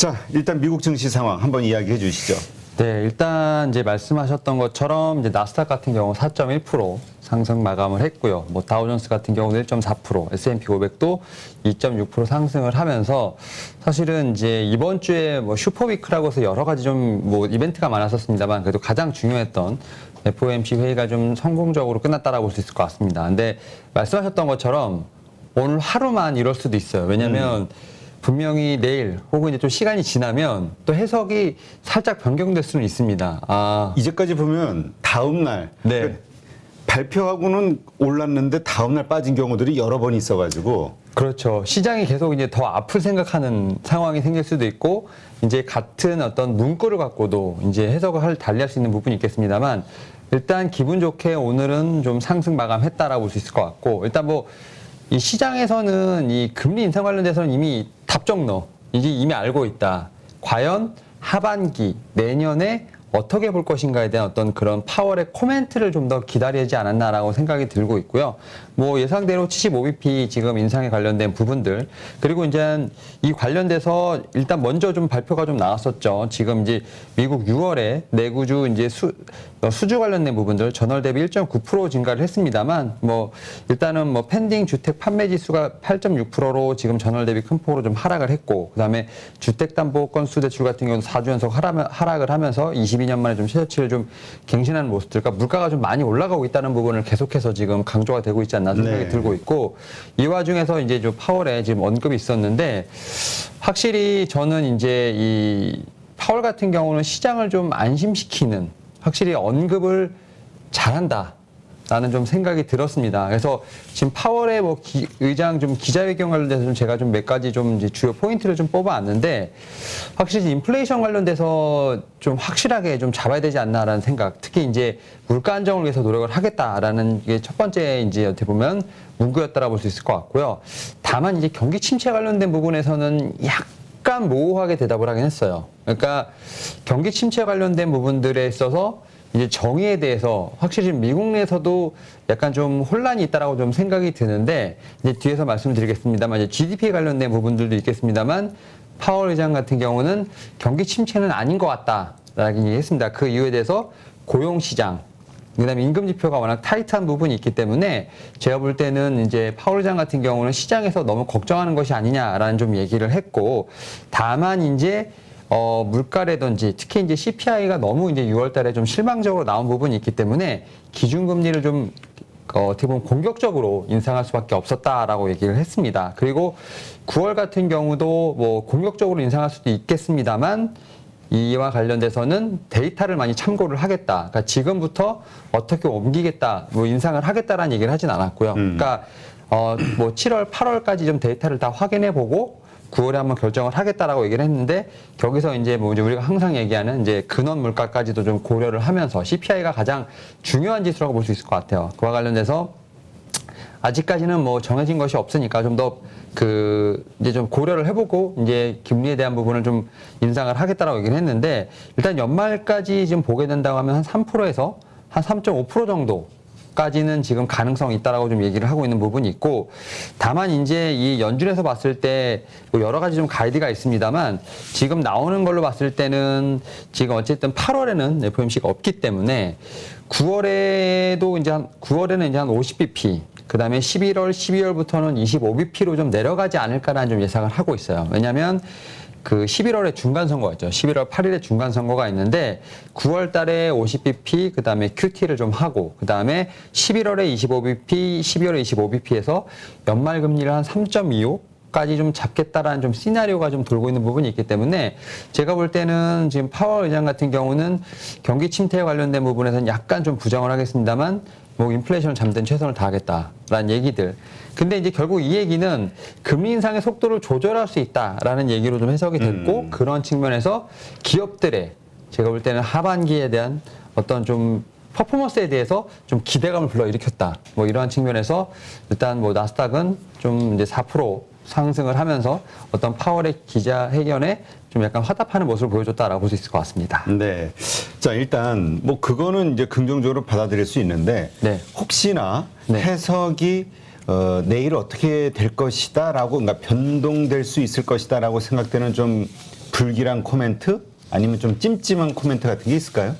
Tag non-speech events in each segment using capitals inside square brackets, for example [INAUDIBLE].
자, 일단 미국 증시 상황 한번 이야기해 주시죠. 네, 일단 이제 말씀하셨던 것처럼 이제 나스닥 같은 경우 4.1% 상승 마감을 했고요. 뭐 다우존스 같은 경우는 1.4%, S&P 500도 2.6% 상승을 하면서 사실은 이제 이번 주에 뭐 슈퍼위크라고 해서 여러 가지 좀 뭐 이벤트가 많았었습니다만 그래도 가장 중요했던 FOMC 회의가 좀 성공적으로 끝났다라고 볼 수 있을 것 같습니다. 근데 말씀하셨던 것처럼 오늘 하루만 이럴 수도 있어요. 왜냐면 분명히 내일 혹은 이제 좀 시간이 지나면 또 해석이 살짝 변경될 수는 있습니다. 아, 이제까지 보면 다음 날 네. 그러니까 발표하고는 올랐는데 다음 날 빠진 경우들이 여러 번 있어가지고 그렇죠. 시장이 계속 이제 더 앞을 생각하는 상황이 생길 수도 있고 이제 같은 어떤 문구를 갖고도 이제 해석을 할 달리할 수 있는 부분이 있겠습니다만 일단 기분 좋게 오늘은 좀 상승 마감했다라고 볼 수 있을 것 같고 일단 뭐 이 시장에서는 이 금리 인상 관련돼서는 이미 답정너 이제 이미 알고 있다. 과연 하반기 내년에 어떻게 볼 것인가에 대한 어떤 그런 파월의 코멘트를 좀 더 기다리지 않았나라고 생각이 들고 있고요. 뭐 예상대로 75bp 지금 인상에 관련된 부분들 그리고 이제 이 관련돼서 일단 먼저 좀 발표가 좀 나왔었죠. 지금 이제 미국 6월에 내구주 이제 수, 어, 수주 관련된 부분들 전월 대비 1.9% 증가를 했습니다만 뭐 일단은 뭐 펜딩 주택 판매 지수가 8.6%로 지금 전월 대비 큰 폭으로 좀 하락을 했고 그다음에 주택 담보 건수 대출 같은 경우는 4주 연속 하락, 하락을 하면서 22년 만에 좀 최저치를 좀 갱신하는 모습들 그러니까 물가가 좀 많이 올라가고 있다는 부분을 계속해서 지금 강조가 되고 있지 않나 생각이 네. 들고 있고 이 와중에서 이제 좀 파월에 지금 언급이 있었는데 확실히 저는 이제 이 파월 같은 경우는 시장을 좀 안심시키는 확실히 언급을 잘한다. 라는 좀 생각이 들었습니다. 그래서 지금 파월의 뭐 기- 의장 좀 기자회견 관련돼서 좀 제가 좀 몇 가지 좀 주요 포인트를 좀 뽑아왔는데 확실히 인플레이션 관련돼서 좀 확실하게 좀 잡아야 되지 않나라는 생각. 특히 이제 물가 안정을 위해서 노력을 하겠다라는 게 첫 번째 이제 어떻게 보면 문구였다라고 볼 수 있을 것 같고요. 다만 이제 경기 침체 관련된 부분에서는 약간 모호하게 대답을 하긴 했어요. 그러니까 경기 침체 관련된 부분들에 있어서 이제 정의에 대해서 확실히 미국 내에서도 약간 좀 혼란이 있다라고 좀 생각이 드는데 이제 뒤에서 말씀드리겠습니다만 이제 GDP 관련된 부분들도 있겠습니다만 파월 의장 같은 경우는 경기 침체는 아닌 것 같다라고 얘기했습니다. 그 이유에 대해서 고용 시장 그다음에 임금 지표가 워낙 타이트한 부분이 있기 때문에 제가 볼 때는 이제 파월 의장 같은 경우는 시장에서 너무 걱정하는 것이 아니냐라는 좀 얘기를 했고 다만 이제 어, 물가라든지 특히 이제 CPI가 너무 이제 6월 달에 좀 실망적으로 나온 부분이 있기 때문에 기준금리를 좀 어, 어떻게 보면 공격적으로 인상할 수밖에 없었다라고 얘기를 했습니다. 그리고 9월 같은 경우도 뭐 공격적으로 인상할 수도 있겠습니다만 이와 관련돼서는 데이터를 많이 참고를 하겠다. 그러니까 지금부터 어떻게 옮기겠다, 뭐 인상을 하겠다라는 얘기를 하진 않았고요. 그러니까 어, 뭐 7월, 8월까지 좀 데이터를 다 확인해 보고 9월에 한번 결정을 하겠다라고 얘기를 했는데 거기서 이제 뭐 이제 우리가 항상 얘기하는 이제 근원 물가까지도 좀 고려를 하면서 CPI가 가장 중요한 지수라고 볼 수 있을 것 같아요. 그와 관련돼서 아직까지는 뭐 정해진 것이 없으니까 좀 더 그 이제 좀 고려를 해보고 이제 금리에 대한 부분을 좀 인상을 하겠다라고 얘기를 했는데 일단 연말까지 지금 보게 된다고 하면 한 3%에서 한 3.5% 정도. 까지는 지금 가능성이 있다라고 좀 얘기를 하고 있는 부분이 있고 다만 이제 이 연준에서 봤을 때뭐 여러 가지 좀 가이드가 있습니다만 지금 나오는 걸로 봤을 때는 지금 어쨌든 8월에는 FOMC가 없기 때문에 9월에도 이제 한 9월에는 이제 한 50bp 그 다음에 11월, 12월부터는 25bp로 좀 내려가지 않을까라는 좀 예상을 하고 있어요. 왜냐하면 그 11월에 중간 선거가 있죠. 11월 8일에 중간 선거가 있는데 9월 달에 50bp 그다음에 QT를 좀 하고 그다음에 11월에 25bp, 12월에 25bp에서 연말 금리를 한 3.25 까지 좀 잡겠다라는 좀 시나리오가 좀 돌고 있는 부분이 있기 때문에 제가 볼 때는 지금 파월 의장 같은 경우는 경기 침체에 관련된 부분에서는 약간 좀 부정을 하겠습니다만 뭐 인플레이션을 잠든 최선을 다하겠다라는 얘기들. 근데 이제 결국 이 얘기는 금리 인상의 속도를 조절할 수 있다라는 얘기로 좀 해석이 됐고 그런 측면에서 기업들의 제가 볼 때는 하반기에 대한 어떤 좀 퍼포먼스에 대해서 좀 기대감을 불러일으켰다. 뭐 이러한 측면에서 일단 뭐 나스닥은 좀 이제 4% 상승을 하면서 어떤 파월의 기자회견에 좀 약간 화답하는 모습을 보여줬다라고 볼 수 있을 것 같습니다. 네. 자, 일단 뭐 그거는 이제 긍정적으로 받아들일 수 있는데 네. 혹시나 네. 해석이 어, 내일 어떻게 될 것이다라고 그러니까 변동될 수 있을 것이다라고 생각되는 좀 불길한 코멘트 아니면 좀 찜찜한 코멘트 같은 게 있을까요?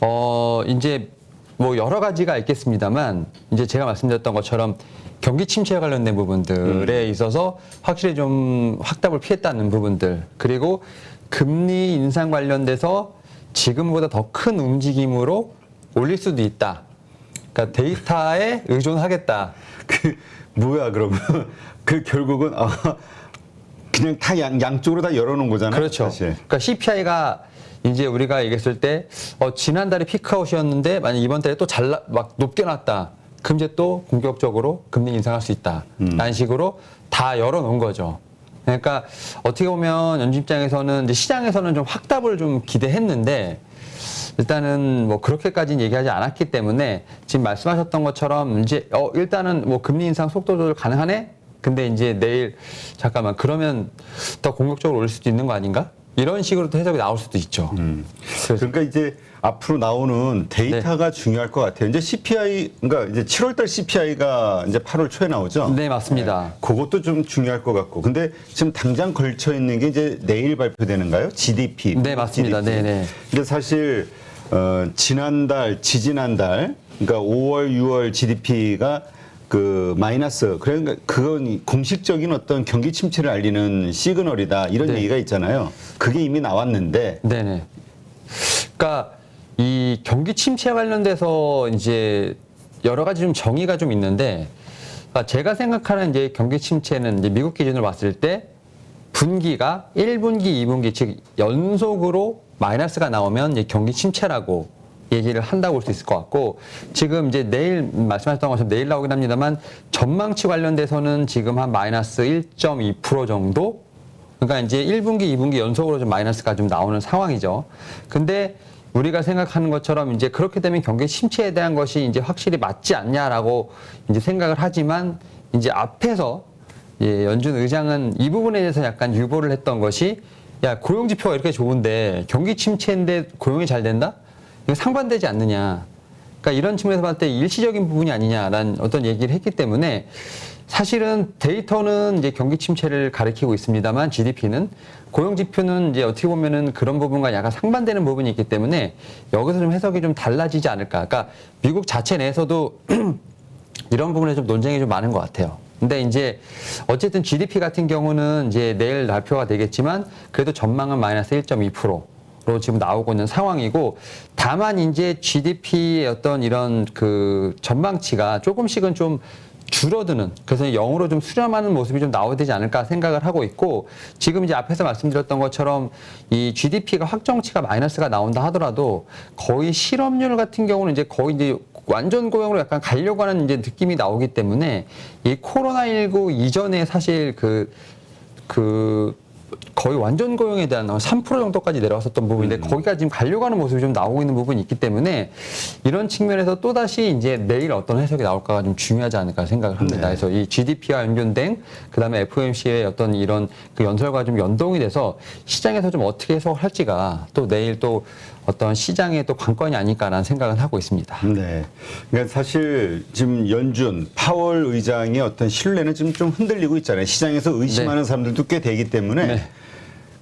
어, 이제 뭐 여러 가지가 있겠습니다만 이제 제가 말씀드렸던 것처럼 경기 침체에 관련된 부분들에 있어서 확실히 좀 확답을 피했다는 부분들 그리고 금리 인상 관련돼서 지금보다 더 큰 움직임으로 올릴 수도 있다. 그러니까 데이터에 의존하겠다. 그 뭐야 그러면 [LAUGHS] 그 결국은 아, 그냥 다 양, 양쪽으로 다 열어놓은 거잖아요. 그렇죠. 사실. 그러니까 CPI가 이제 우리가 얘기했을 때 어, 지난달에 피크아웃이었는데 만약 이번 달에 또 잘 막 높게 났다. 이제 또 공격적으로 금리 인상할 수 있다. 라는 식으로 다 열어놓은 거죠. 그러니까 어떻게 보면 연준 입장에서는 이제 시장에서는 좀 확답을 좀 기대했는데 일단은 뭐 그렇게까지는 얘기하지 않았기 때문에 지금 말씀하셨던 것처럼 이제 어 일단은 뭐 금리 인상 속도 조절 가능하네. 근데 이제 내일 잠깐만 그러면 더 공격적으로 올릴 수도 있는 거 아닌가? 이런 식으로 또 해석이 나올 수도 있죠. 그래서 그러니까 이제 앞으로 나오는 데이터가 중요할 것 같아요. 이제 CPI, 그러니까 이제 7월달 CPI가 이제 8월 초에 나오죠. 네 맞습니다. 그것도 좀 중요할 것 같고. 근데 지금 당장 걸쳐 있는 게 이제 내일 발표되는가요? GDP. 네, 맞습니다. 네, 네. 근데 사실 어, 지난달, 지지난달, 그러니까 5월, 6월 GDP가 그 마이너스. 그러니까 그건 공식적인 어떤 경기 침체를 알리는 시그널이다. 이런 네. 얘기가 있잖아요. 그게 이미 나왔는데 네네. 그러니까 이 경기 침체 관련돼서 이제 여러 가지 좀 정의가 좀 있는데 그러니까 제가 생각하는 이제 경기 침체는 이제 미국 기준으로 봤을 때 분기가 1분기, 2분기 즉 연속으로 마이너스가 나오면 이제 경기 침체라고 얘기를 한다고 볼 수 있을 것 같고 지금 이제 내일 말씀하셨던 것처럼 내일 나오긴 합니다만 전망치 관련돼서는 지금 한 마이너스 1.2% 정도 그러니까 이제 1분기, 2분기 연속으로 좀 마이너스가 좀 나오는 상황이죠. 근데 우리가 생각하는 것처럼 이제 그렇게 되면 경기 침체에 대한 것이 이제 확실히 맞지 않냐라고 이제 생각을 하지만 이제 앞에서 예, 연준 의장은 이 부분에 대해서 약간 유보를 했던 것이 야, 고용 지표가 이렇게 좋은데 경기 침체인데 고용이 잘 된다? 상반되지 않느냐. 그러니까 이런 측면에서 봤을 때 일시적인 부분이 아니냐라는 어떤 얘기를 했기 때문에 사실은 데이터는 이제 경기 침체를 가리키고 있습니다만 GDP는 고용 지표는 이제 어떻게 보면은 그런 부분과 약간 상반되는 부분이 있기 때문에 여기서 좀 해석이 좀 달라지지 않을까. 그러니까 미국 자체 내에서도 [CLEARS THROAT] 이런 부분에 좀 논쟁이 좀 많은 것 같아요. 근데 이제 어쨌든 GDP 같은 경우는 이제 내일 발표가 되겠지만 그래도 전망은 마이너스 1.2% 로 지금 나오고 있는 상황이고 다만 이제 GDP의 어떤 이런 그 전망치가 조금씩은 좀 줄어드는 그래서 0으로 좀 수렴하는 모습이 좀 나와야 되지 않을까 생각을 하고 있고 지금 이제 앞에서 말씀드렸던 것처럼 이 GDP가 확정치가 마이너스가 나온다 하더라도 거의 실업률 같은 경우는 이제 거의 이제 완전 고용으로 약간 가려고 하는 이제 느낌이 나오기 때문에 이 코로나19 이전에 사실 그, 그, 거의 완전 고용에 대한 3% 정도까지 내려왔었던 부분인데 거기가 지금 가려고 하는 모습이 좀 나오고 있는 부분이 있기 때문에 이런 측면에서 또다시 이제 내일 어떤 해석이 나올까가 좀 중요하지 않을까 생각을 합니다. 네. 그래서 이 GDP와 연결된 그다음에 FOMC의 어떤 이런 그 연설과 좀 연동이 돼서 시장에서 좀 어떻게 해석을 할지가 또 내일 또 어떤 시장의 또 관건이 아닐까라는 생각을 하고 있습니다. 네. 그러니까 사실 지금 연준 파월 의장의 어떤 신뢰는 지금 좀 흔들리고 있잖아요. 시장에서 의심하는 사람들도 꽤 되기 때문에 네.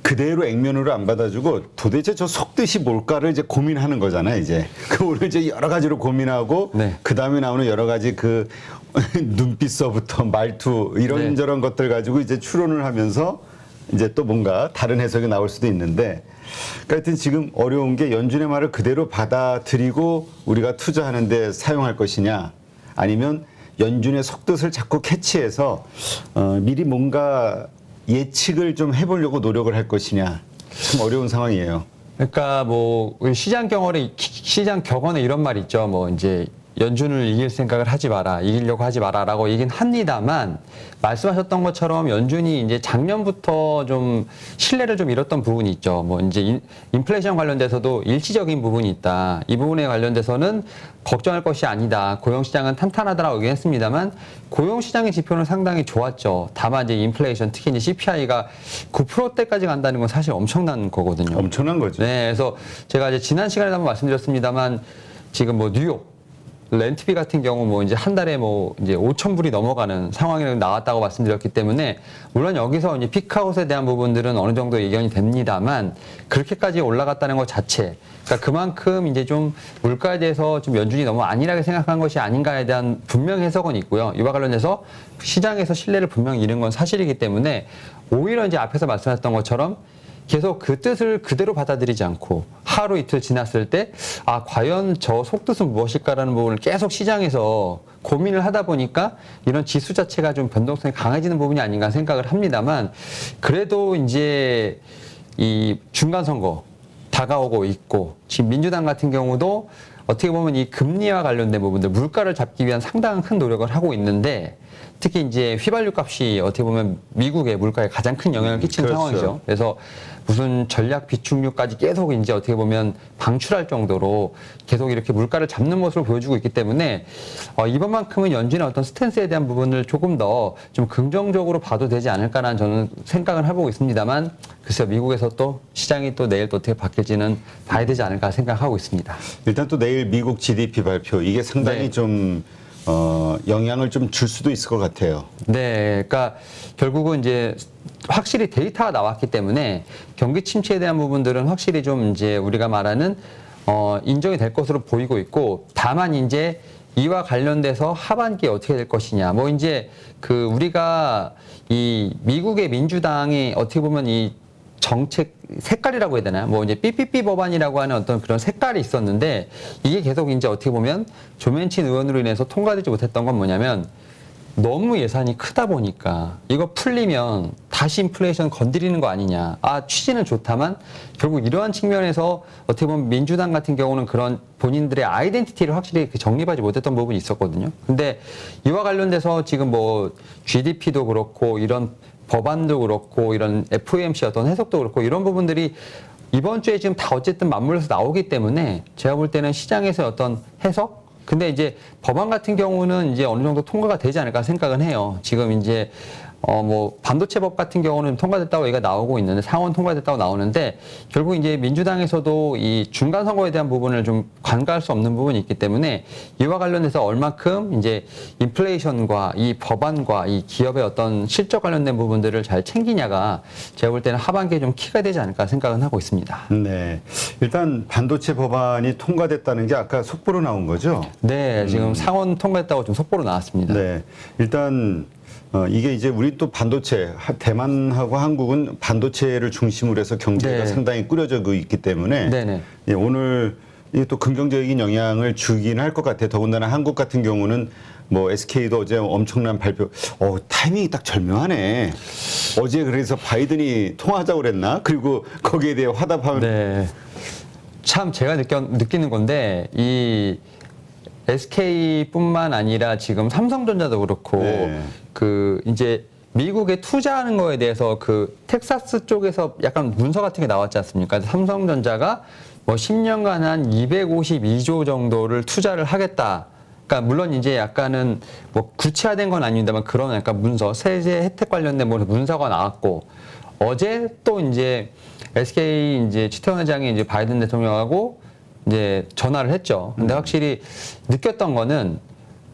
그대로 액면으로 안 받아주고 도대체 저 속뜻이 뭘까를 이제 고민하는 거잖아요. 이제 [LAUGHS] 그 오늘 이제 여러 가지로 고민하고 네. 그 다음에 나오는 여러 가지 그 [LAUGHS] 눈빛서부터 말투 이런저런 것들 가지고 이제 추론을 하면서 이제 또 뭔가 다른 해석이 나올 수도 있는데 그러니까 하여튼 지금 어려운 게 연준의 말을 그대로 받아들이고 우리가 투자하는데 사용할 것이냐 아니면 연준의 속뜻을 자꾸 캐치해서 어, 미리 뭔가 예측을 좀 해보려고 노력을 할 것이냐 참 어려운 상황이에요. 그러니까 뭐 우리 시장 경험에 시장 격언에 이런 말 있죠. 뭐 이제 연준을 이길 생각을 하지 마라, 이기려고 하지 마라라고 얘기는 합니다만 말씀하셨던 것처럼 연준이 이제 작년부터 좀 신뢰를 좀 잃었던 부분이 있죠. 뭐 이제 인, 인플레이션 관련돼서도 일시적인 부분이 있다. 이 부분에 관련돼서는 걱정할 것이 아니다. 고용 시장은 탄탄하다라고 얘기했습니다만 고용 시장의 지표는 상당히 좋았죠. 다만 이제 인플레이션 특히 이제 CPI가 9%대까지 간다는 건 사실 엄청난 거거든요. 엄청난 거죠. 네, 그래서 제가 이제 지난 시간에 한번 말씀드렸습니다만 지금 뭐 뉴욕 렌트비 같은 경우 뭐 이제 한 달에 뭐 이제 5천 불이 넘어가는 상황이 나왔다고 말씀드렸기 때문에 물론 여기서 이제 피크아웃에 대한 부분들은 어느 정도 예견이 됩니다만 그렇게까지 올라갔다는 것 자체 그러니까 그만큼 이제 좀 물가에 대해서 좀 연준이 너무 안일하게 생각한 것이 아닌가에 대한 분명 해석은 있고요. 이와 관련해서 시장에서 신뢰를 분명히 잃은 건 사실이기 때문에 오히려 이제 앞에서 말씀하셨던 것처럼 계속 그 뜻을 그대로 받아들이지 않고 하루 이틀 지났을 때 아 과연 저 속뜻은 무엇일까라는 부분을 계속 시장에서 고민을 하다 보니까 이런 지수 자체가 좀 변동성이 강해지는 부분이 아닌가 생각을 합니다만 그래도 이제 이 중간 선거 다가오고 있고 지금 민주당 같은 경우도 어떻게 보면 이 금리와 관련된 부분들 물가를 잡기 위한 상당한 큰 노력을 하고 있는데 특히 이제 휘발유 값이 어떻게 보면 미국의 물가에 가장 큰 영향을 끼치는 그렇죠. 상황이죠. 그래서 무슨 전략 비축률까지 계속 이제 어떻게 보면 방출할 정도로 계속 이렇게 물가를 잡는 모습을 보여주고 있기 때문에 어, 이번만큼은 연준의 어떤 스탠스에 대한 부분을 조금 더 좀 긍정적으로 봐도 되지 않을까라는 저는 생각을 해보고 있습니다만 글쎄요 미국에서 또 시장이 또 내일 또 어떻게 바뀔지는 봐야 되지 않을까 생각하고 있습니다. 일단 또 내일 미국 GDP 발표 이게 상당히 네. 좀 어, 영향을 좀 줄 수도 있을 것 같아요. 네, 그러니까 결국은 이제 확실히 데이터가 나왔기 때문에 경기 침체에 대한 부분들은 확실히 좀 이제 우리가 말하는 어, 인정이 될 것으로 보이고 있고 다만 이제 이와 관련돼서 하반기에 어떻게 될 것이냐. 뭐 이제 그 우리가 이 미국의 민주당이 어떻게 보면 이 정책 색깔이라고 해야 되나요? 뭐 이제 삐삐삐 법안이라고 하는 어떤 그런 색깔이 있었는데 이게 계속 이제 어떻게 보면 조면친 의원으로 인해서 통과되지 못했던 건 뭐냐면 너무 예산이 크다 보니까 이거 풀리면 다시 인플레이션 건드리는 거 아니냐. 아, 취지는 좋다만 결국 이러한 측면에서 어떻게 보면 민주당 같은 경우는 그런 본인들의 아이덴티티를 확실히 그 정립하지 못했던 부분이 있었거든요. 근데 이와 관련돼서 지금 뭐 GDP도 그렇고 이런 법안도 그렇고 이런 FOMC 어떤 해석도 그렇고 이런 부분들이 이번 주에 지금 다 어쨌든 맞물려서 나오기 때문에 제가 볼 때는 시장에서 어떤 해석 근데 이제 법안 같은 경우는 이제 어느 정도 통과가 되지 않을까 생각은 해요. 지금 이제 어 뭐 반도체법 같은 경우는 통과됐다고 얘기가 나오고 있는데 상원 통과됐다고 나오는데 결국 이제 민주당에서도 이 중간 선거에 대한 부분을 좀 관가할 수 없는 부분이 있기 때문에 이와 관련해서 얼마큼 이제 인플레이션과 이 법안과 이 기업의 어떤 실적 관련된 부분들을 잘 챙기냐가 제가 볼 때는 하반기에 좀 키가 되지 않을까 생각은 하고 있습니다. 네. 일단 반도체 법안이 통과됐다는 게 아까 속보로 나온 거죠? 네, 지금 상원 통과했다고 좀 속보로 나왔습니다. 네. 일단 어, 이게 이제 우리 또 반도체 하- 대만하고 한국은 반도체를 중심으로 해서 경제가 네. 상당히 꾸려져 있기 때문에 네네. 예, 오늘 이게 또 긍정적인 영향을 주긴 할 것 같아요. 더군다나 한국 같은 경우는 뭐 SK도 어제 엄청난 발표, 어, 타이밍이 딱 절묘하네. 어제 그래서 바이든이 통화하자고 그랬나? 그리고 거기에 대해 화답하면 네. 참 제가 느껴, 느끼는 건데 이 SK뿐만 아니라 지금 삼성전자도 그렇고 네. 그 이제 미국에 투자하는 거에 대해서 그 텍사스 쪽에서 약간 문서 같은 게 나왔지 않습니까? 삼성전자가 뭐 10년간 한 252조 정도를 투자를 하겠다. 그러니까 물론 이제 약간은 뭐 구체화된 건 아닙니다만 그런 약간 문서 세제 혜택 관련된 뭐 문서가 나왔고 어제 또 이제 SK 이제 최태원 회장이 이제 바이든 대통령하고 이제 전화를 했죠. 근데 확실히 느꼈던 거는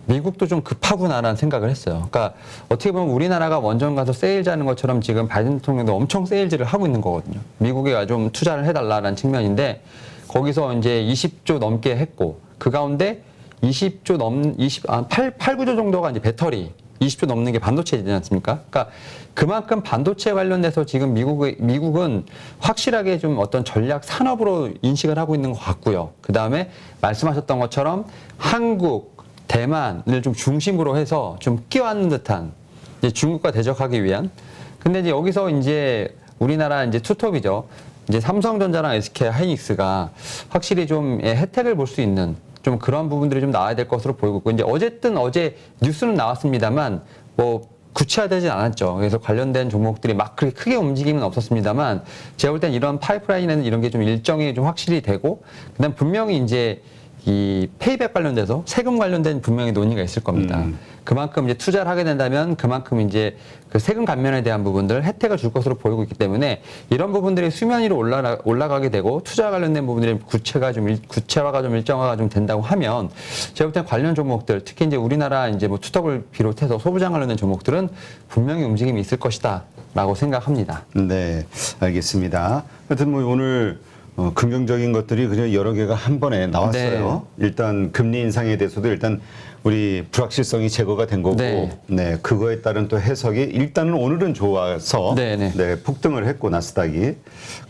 미국도 좀 급하구나라는 생각을 했어요. 그러니까 어떻게 보면 우리나라가 원전 가서 세일즈하는 것처럼 지금 바이든 대통령도 엄청 세일즈를 하고 있는 거거든요. 미국에 좀 투자를 해달라는 측면인데 거기서 이제 20조 넘게 했고 그 가운데 20조 넘 20, 아, 8, 8, 9조 정도가 이제 배터리 20조 넘는 게 반도체이지 않습니까? 그러니까 그만큼 반도체 관련돼서 지금 미국의, 미국은 확실하게 좀 어떤 전략 산업으로 인식을 하고 있는 것 같고요. 그 다음에 말씀하셨던 것처럼 한국, 대만을 좀 중심으로 해서 좀 끼워앉는 듯한 이제 중국과 대적하기 위한. 근데 이제 여기서 이제 우리나라 이제 투톱이죠. 이제 삼성전자랑 SK 하이닉스가 확실히 좀 예, 혜택을 볼 수 있는 좀 그런 부분들이 좀 나와야 될 것으로 보이고 있고 이제 어쨌든 어제 뉴스는 나왔습니다만 뭐 구체화되진 않았죠. 그래서 관련된 종목들이 막 그렇게 크게 움직임은 없었습니다만 제가 볼 땐 이런 파이프라인에는 이런 게 좀 일정이 좀 확실히 되고 그다음 분명히 이제 이 페이백 관련돼서 세금 관련된 분명히 논의가 있을 겁니다. 음. 그만큼 이제 투자를 하게 된다면 그만큼 이제 그 세금 감면에 대한 부분들 혜택을 줄 것으로 보이고 있기 때문에 이런 부분들이 수면 위로 올라 올라가게 되고 투자 관련된 부분들이 구체가 좀 일- 구체화가 좀 일정화가 좀 된다고 하면 제가 볼 때는 관련 종목들 특히 이제 우리나라 이제 뭐 투톱을 비롯해서 소부장 관련된 종목들은 분명히 움직임이 있을 것이다라고 생각합니다. 네, 알겠습니다. 하여튼 뭐 오늘 어, 긍정적인 것들이 그냥 여러 개가 한 번에 나왔어요. 일단 금리 인상에 대해서도 일단 우리 불확실성이 제거가 된 거고, 네. 네, 그거에 따른 또 해석이 일단은 오늘은 좋아서 네, 네. 폭등을 했고 나스닥이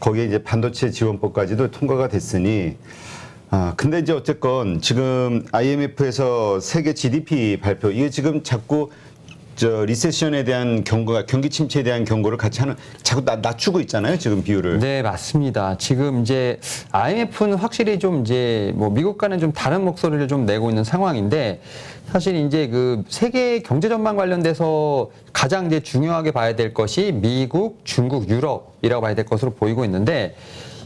거기에 이제 반도체 지원법까지도 통과가 됐으니. 아, 근데 이제 어쨌건 지금 IMF에서 세계 GDP 발표 이게 지금 자꾸 저 리세션에 대한 경고가 경기 침체에 대한 경고를 같이 하는 자꾸 낮, 낮추고 있잖아요 지금 비율을 네, 맞습니다. 지금 이제 IMF는 확실히 좀 이제 뭐 미국과는 좀 다른 목소리를 좀 내고 있는 상황인데 사실 이제 그 세계 경제 전망 관련돼서 가장 이제 중요하게 봐야 될 것이 미국, 중국, 유럽이라고 봐야 될 것으로 보이고 있는데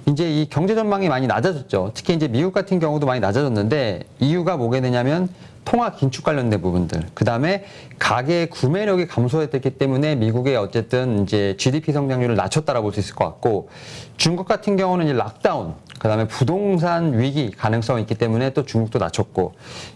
이제 이 경제 전망이 많이 낮아졌죠. 특히 이제 미국 같은 경우도 많이 낮아졌는데 이유가 뭐게 되냐면 통화 긴축 관련된 부분들, 그 다음에 가계 구매력이 감소했기 때문에 미국의 어쨌든 이제 GDP 성장률을 낮췄다라고 볼 수 있을 것 같고 중국 같은 경우는 이제 락다운, 그 다음에 부동산 위기 가능성이 있기 때문에 또 중국도 낮췄고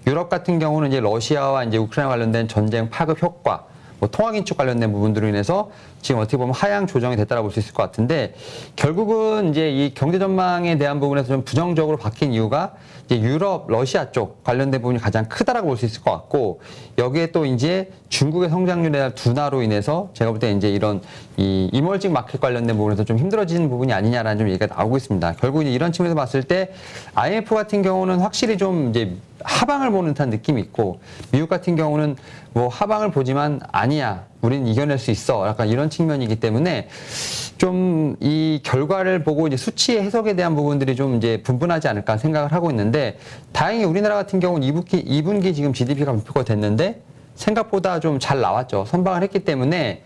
유럽 같은 경우는 이제 러시아와 이제 우크라이나 관련된 전쟁 파급 효과, 뭐 통화 긴축 관련된 부분들로 인해서 지금 어떻게 보면 하향 조정이 됐다라고 볼 수 있을 것 같은데 결국은 이제 이 경제 전망에 대한 부분에서 좀 부정적으로 바뀐 이유가 이제 유럽, 러시아 쪽 관련된 부분이 가장 크다라고 볼 수 있을 것 같고 여기에 또 이제 중국의 성장률에 대한 둔화로 인해서 제가 볼 때 이제 이런 이 이멀징 마켓 관련된 부분에서 좀 힘들어지는 부분이 아니냐라는 좀 얘기가 나오고 있습니다. 결국 이제 이런 측면에서 봤을 때 IMF 같은 경우는 확실히 좀 이제 하방을 보는 듯한 느낌이 있고 미국 같은 경우는 뭐 하방을 보지만 아니야 우리는 이겨낼 수 있어 약간 이런 측면이기 때문에 좀 이 결과를 보고 이제 수치 해석에 대한 부분들이 좀 이제 분분하지 않을까 생각을 하고 있는데 다행히 우리나라 같은 경우는 2분기, 2분기 지금 GDP가 발표가 됐는데 생각보다 좀 잘 나왔죠. 선방을 했기 때문에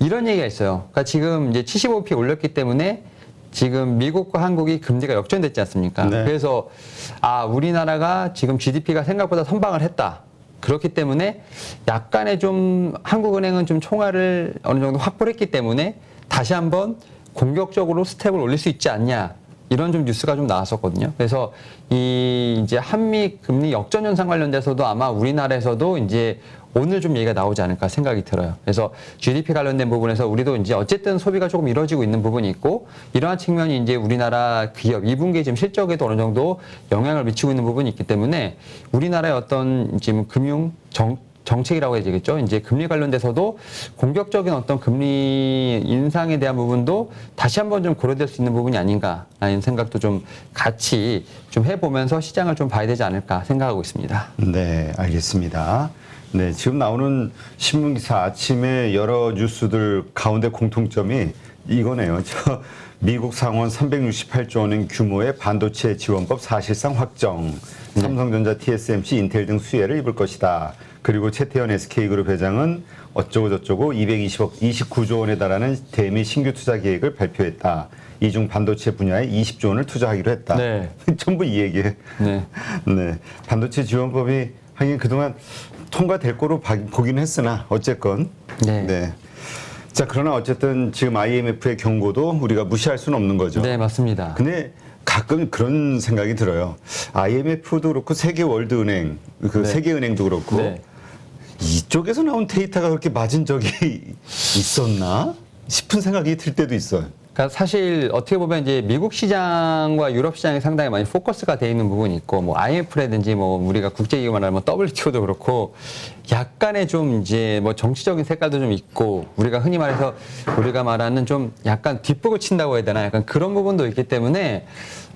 이런 얘기가 있어요. 그러니까 지금 이제 75p 올렸기 때문에 지금 미국과 한국이 금리가 역전됐지 않습니까? 네. 그래서 아 우리나라가 지금 GDP가 생각보다 선방을 했다. 그렇기 때문에 약간의 좀 한국은행은 좀 총알을 어느 정도 확보를 했기 때문에 다시 한번 공격적으로 스텝을 올릴 수 있지 않냐. 이런 좀 뉴스가 좀 나왔었거든요. 그래서 이 이제 한미 금리 역전 현상 관련돼서도 아마 우리나라에서도 이제 오늘 좀 얘기가 나오지 않을까 생각이 들어요. 그래서 GDP 관련된 부분에서 우리도 이제 어쨌든 소비가 조금 이루어지고 있는 부분이 있고 이러한 측면이 이제 우리나라 기업 2분기 지금 실적에도 어느 정도 영향을 미치고 있는 부분이 있기 때문에 우리나라의 어떤 지금 금융 정 정책이라고 해야 되겠죠. 이제 금리 관련돼서도 공격적인 어떤 금리 인상에 대한 부분도 다시 한번 좀 고려될 수 있는 부분이 아닌가라는 생각도 좀 같이 좀 해보면서 시장을 좀 봐야 되지 않을까 생각하고 있습니다. 네 알겠습니다 네 지금 나오는 신문 기사 아침에 여러 뉴스들 가운데 공통점이 이거네요 저 미국 상원 368조 원 규모의 반도체 지원법 사실상 확정 삼성전자 TSMC 인텔 등 수혜를 입을 것이다 그리고 최태현 SK그룹 회장은 어쩌고 저쩌고 220억 29조 원에 달하는 대미 신규 투자 계획을 발표했다. 이중 반도체 분야에 20조 원을 투자하기로 했다. 네. [LAUGHS] 전부 이 얘기에. 네. [LAUGHS] 네. 반도체 지원법이 하긴 그동안 통과될 거로 봐- 보기는 했으나 어쨌건. 네. 자, 그러나 어쨌든 지금 IMF의 경고도 우리가 무시할 수는 없는 거죠. 네, 맞습니다. 근데 가끔 그런 생각이 들어요. IMF도 그렇고 세계 월드은행, 그 네. 세계은행도 그렇고 네. 이쪽에서 나온 데이터가 그렇게 맞은 적이 [LAUGHS] 있었나 싶은 생각이 들 때도 있어요. 그러니까 사실 어떻게 보면 이제 미국 시장과 유럽 시장이 상당히 많이 포커스가 돼 있는 부분이 있고 뭐 IMF라든지 뭐 우리가 국제기구 말하면 WTO도 그렇고 약간의 좀 이제 뭐 정치적인 색깔도 좀 있고 우리가 흔히 말해서 우리가 말하는 좀 약간 뒷북을 친다고 해야 되나 약간 그런 부분도 있기 때문에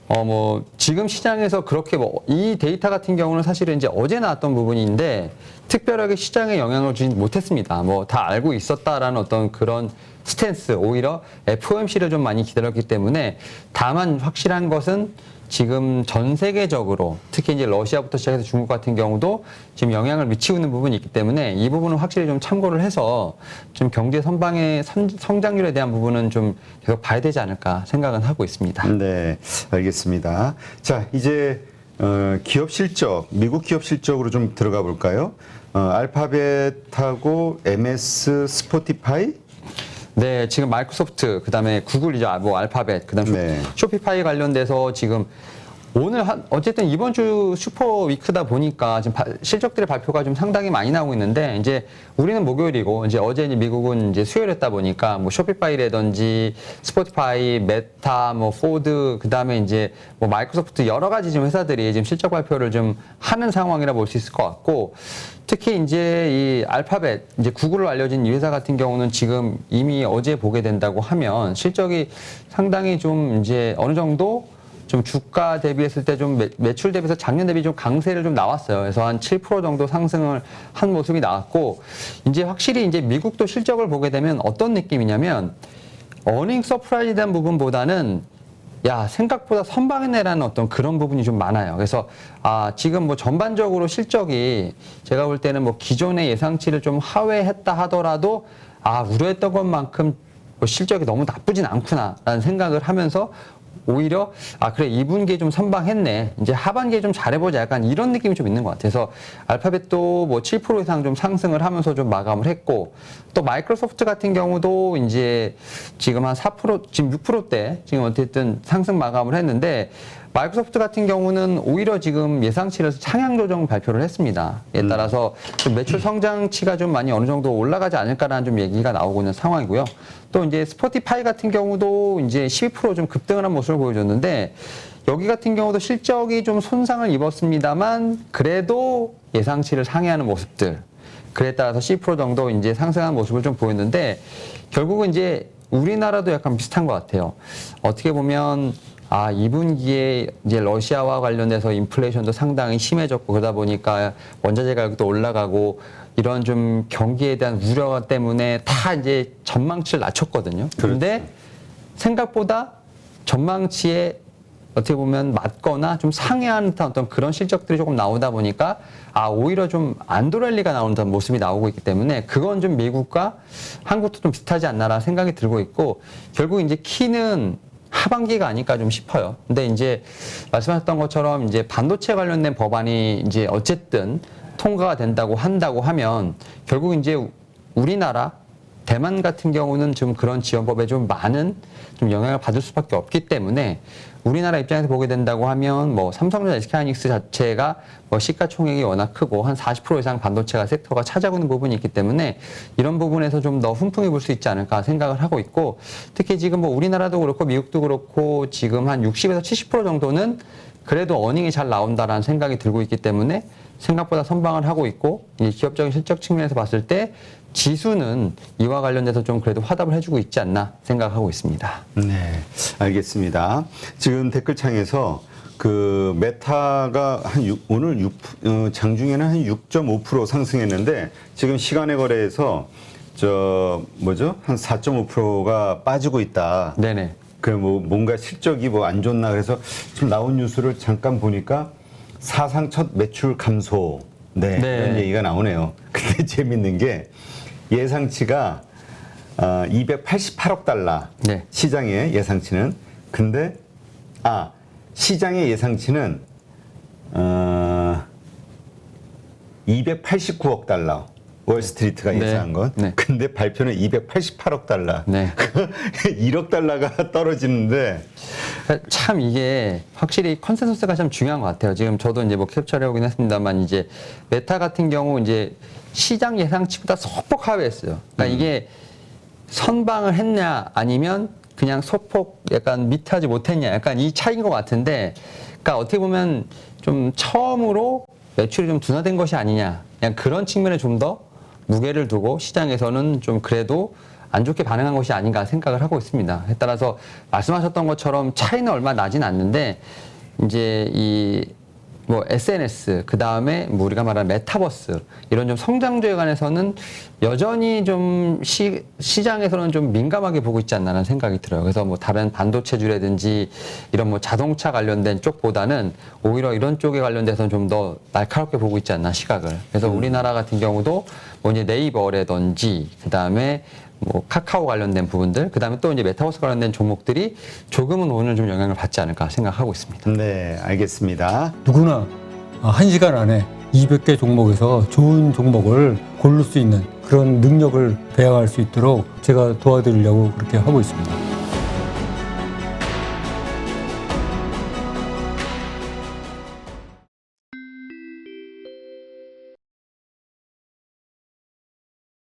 어 뭐 지금 시장에서 그렇게 뭐 이 데이터 같은 경우는 사실은 이제 어제 나왔던 부분인데 특별하게 시장에 영향을 주지 못했습니다. 뭐 다 알고 있었다라는 어떤 그런 스탠스 오히려 FOMC를 좀 많이 기다렸기 때문에 다만 확실한 것은 지금 전 세계적으로 특히 이제 러시아부터 시작해서 중국 같은 경우도 지금 영향을 미치고 있는 부분이 있기 때문에 이 부분은 확실히 좀 참고를 해서 좀 경제 선방의 선- 성장률에 대한 부분은 좀 계속 봐야 되지 않을까 생각은 하고 있습니다. 네, 알겠습니다. 자, 이제 어, 기업 실적, 미국 기업 실적으로 좀 들어가 볼까요? 어, 알파벳하고 MS, 스포티파이, 네, 지금 마이크로소프트, 그 다음에 구글이죠. 아, 뭐 알파벳, 그 다음에 네. 쇼피파이 관련돼서 지금 오늘 한, 어쨌든 이번 주 슈퍼 위크다 보니까 지금 바- 실적들의 발표가 좀 상당히 많이 나오고 있는데 이제 우리는 목요일이고 이제 어제 이제 미국은 이제 수요일이었다 보니까 뭐 쇼피파이라든지 스포티파이, 메타, 뭐 포드, 그 다음에 이제 뭐 마이크로소프트 여러 가지 지금 회사들이 지금 실적 발표를 좀 하는 상황이라 볼 수 있을 것 같고 특히 이제 이 알파벳, 이제 구글로 알려진 이 회사 같은 경우는 지금 이미 어제 보게 된다고 하면 실적이 상당히 좀 이제 어느 정도 좀 주가 대비했을 때 좀 매출 대비해서 작년 대비 좀 강세를 좀 나왔어요. 그래서 한 7% 정도 상승을 한 모습이 나왔고 이제 확실히 이제 미국도 실적을 보게 되면 어떤 느낌이냐면 어닝 서프라이즈에 대한 부분보다는 야 생각보다 선방했네라는 어떤 그런 부분이 좀 많아요. 그래서 아 지금 뭐 전반적으로 실적이 제가 볼 때는 뭐 기존의 예상치를 좀 하회했다 하더라도 아 우려했던 것만큼 뭐 실적이 너무 나쁘진 않구나라는 생각을 하면서 오히려 아 그래 2분기에 좀 선방했네. 이제 하반기에 좀 잘해보자. 약간 이런 느낌이 좀 있는 것 같아서 알파벳도 뭐 7% 이상 좀 상승을 하면서 좀 마감을 했고 또 마이크로소프트 같은 경우도 이제 지금 한 4% 지금 6%대 지금 어쨌든 상승 마감을 했는데 마이크로소프트 같은 경우는 오히려 지금 예상치를 상향 조정 발표를 했습니다. 에 따라서 좀 매출 성장치가 좀 많이 어느 정도 올라가지 않을까라는 좀 얘기가 나오고 있는 상황이고요. 또 이제 스포티파이 같은 경우도 이제 12%좀 급등을 한 모습을 보여줬는데 여기 같은 경우도 실적이 좀 손상을 입었습니다만 그래도 예상치를 상회하는 모습들. 그에 따라서 10% 정도 이제 상승한 모습을 좀 보였는데 결국은 이제 우리나라도 약간 비슷한 것 같아요. 어떻게 보면 아, 2분기에 이제 러시아와 관련해서 인플레이션도 상당히 심해졌고 그러다 보니까 원자재 가격도 올라가고 이런 좀 경기에 대한 우려 때문에 다 이제 전망치를 낮췄거든요. 그런데 생각보다 전망치에 어떻게 보면 맞거나 좀 상회하는 듯한 어떤 그런 실적들이 조금 나오다 보니까 아 오히려 좀 안도랠리가 나오는 듯한 모습이 나오고 있기 때문에 그건 좀 미국과 한국도 좀 비슷하지 않나라는 생각이 들고 있고 결국 이제 키는 하반기가 아닐까 좀 싶어요. 근데 이제 말씀하셨던 것처럼 이제 반도체 관련된 법안이 이제 어쨌든 통과가 된다고 한다고 하면 결국 이제 우리나라 대만 같은 경우는 좀 그런 지원법에 좀 많은 좀 영향을 받을 수밖에 없기 때문에 우리나라 입장에서 보게 된다고 하면 뭐 삼성전자 SK하이닉스 자체가 뭐 시가총액이 워낙 크고 한 40% 이상 반도체가 섹터가 있는 부분이 있기 때문에 이런 부분에서 좀 더 훈풍이 불 수 있지 않을까 생각을 하고 있고 특히 지금 뭐 우리나라도 그렇고 미국도 그렇고 지금 한 60에서 70% 정도는 그래도 어닝이 잘 나온다라는 생각이 들고 있기 때문에 생각보다 선방을 하고 있고 이 기업적인 실적 측면에서 봤을 때 지수는 이와 관련돼서 좀 그래도 화답을 해주고 있지 않나 생각하고 있습니다. 네, 알겠습니다. 지금 댓글창에서 그 메타가 한 육- 오늘 6, 어, 장중에는 한 6.5% 상승했는데 지금 시간의 거래에서 저 뭐죠? 한 4.5%가 빠지고 있다. 네네. 그 뭐 뭔가 실적이 뭐 안 좋나 그래서 지금 나온 뉴스를 잠깐 보니까 사상 첫 매출 감소 네, 네. 이런 얘기가 나오네요. [LAUGHS] 근데 재밌는 게 예상치가 어, 288억 달러 네. 시장의 예상치는 근데 아 시장의 예상치는 어, 289억 달러 월스트리트가 네. 예상한 건 네. 근데 발표는 288억 달러 네. [LAUGHS] 1억 달러가 [LAUGHS] 떨어지는데 참 이게 확실히 컨센서스가 참 중요한 것 같아요. 지금 저도 이제 뭐 캡처를 해오긴 했습니다만 이제 메타 같은 경우 이제 시장 예상치보다 소폭 하회했어요. 그러니까 이게 선방을 했냐 아니면 그냥 소폭 약간 미트하지 못했냐 약간 이 차이인 것 같은데 그러니까 어떻게 보면 좀 처음으로 매출이 좀 둔화된 것이 아니냐 그냥 그런 측면에 좀더 무게를 두고 시장에서는 좀 그래도 안 좋게 반응한 것이 아닌가 생각을 하고 있습니다. 에 따라서 말씀하셨던 것처럼 차이는 얼마 나진 않는데 이제 이 뭐 SNS 그 다음에 뭐 우리가 말하는 메타버스 이런 좀 성장주에 관해서는 여전히 좀 시, 시장에서는 좀 민감하게 보고 있지 않나라는 생각이 들어요. 그래서 뭐 다른 반도체주라든지 이런 뭐 자동차 관련된 쪽보다는 오히려 이런 쪽에 관련돼서는 좀 더 날카롭게 보고 있지 않나 시각을. 그래서 우리나라 같은 경우도 뭐 이제 네이버라든지 그 다음에 뭐 카카오 관련된 부분들, 그 다음에 또 이제 메타버스 관련된 종목들이 조금은 오늘 좀 영향을 받지 않을까 생각하고 있습니다. 네, 알겠습니다. 누구나 한 시간 안에 200개 종목에서 좋은 종목을 고를 수 있는 그런 능력을 배양할 수 있도록 제가 도와드리려고 그렇게 하고 있습니다.